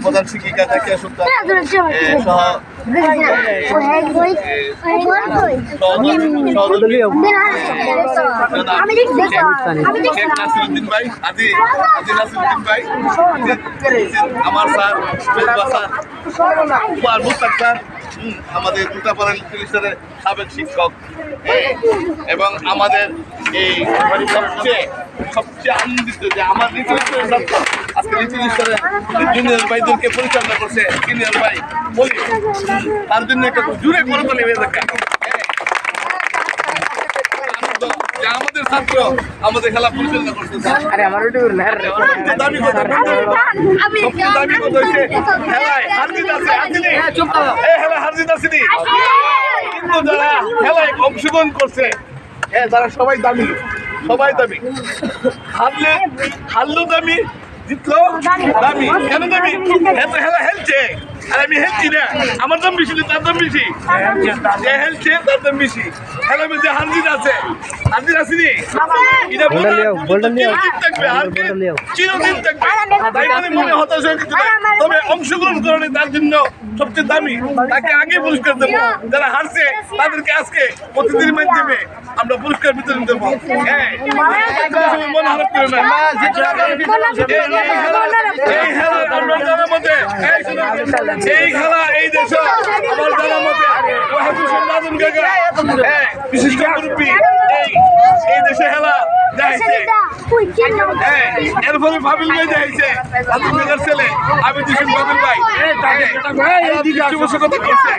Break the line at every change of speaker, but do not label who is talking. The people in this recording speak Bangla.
প্রধান শিক্ষিকা ভাই আদি আদি নাসিরুদ্দিন আমার স্যার স্যার আমাদের দুটাপাড়া লিচুলিশের সাবেক শিক্ষক। এ, এবং আমাদের এই সবচেয়ে সবচেয়ে আনন্দিত যে আমার ছাত্র আজকে জুনিয়র ভাইদেরকে পরিচালনা করছে সিনিয়র ভাই বলি। তার জন্য একটা জুড়ে করে তোলে আমাদের ছাত্র আমাদের খেলা পরিচালনা করছে।
আরে আমার
কথা কথা হচ্ছে খেলায় আছে অংশগ্রহণ করছে হ্যাঁ তারা সবাই দামি সবাই দামি। হারলে, হারলেও দামি জিতলো দামি। কেন দামি? খেলা খেলছে আর আমি হেলছি না আমার দাম বেশি না তার দাম বেশি। যে হেলছে তার দাম বেশি। খেলার মধ্যে হারজিত আছে। হারজিত আসেনি এটা থাকবে চিরদিন থাকবে। তাই মনে হতাশ হয়ে তবে অংশগ্রহণ তার জন্য সবচেয়ে দামি তাকে আগে পুরস্কার দেবো। যারা হারছে তাদেরকে আজকে প্রতিদিনের মাধ্যমে আমরা পুরস্কার বিতরণ দেবো হ্যাঁ। কোনো খারাপ করে না এই- এই খেলা- এই খেলা আমার জানার মতে এই খেলা এই দেশে আমার জানার মতে নাজম কাকা হ্যাঁ এই দেশে খেলা হ্যাঁ এরপরে ফাবিল ভাই দেখাইছে আব্দুল ছেলে আবিদ হোসেন ফাবিল ভাই হ্যাঁ, করছে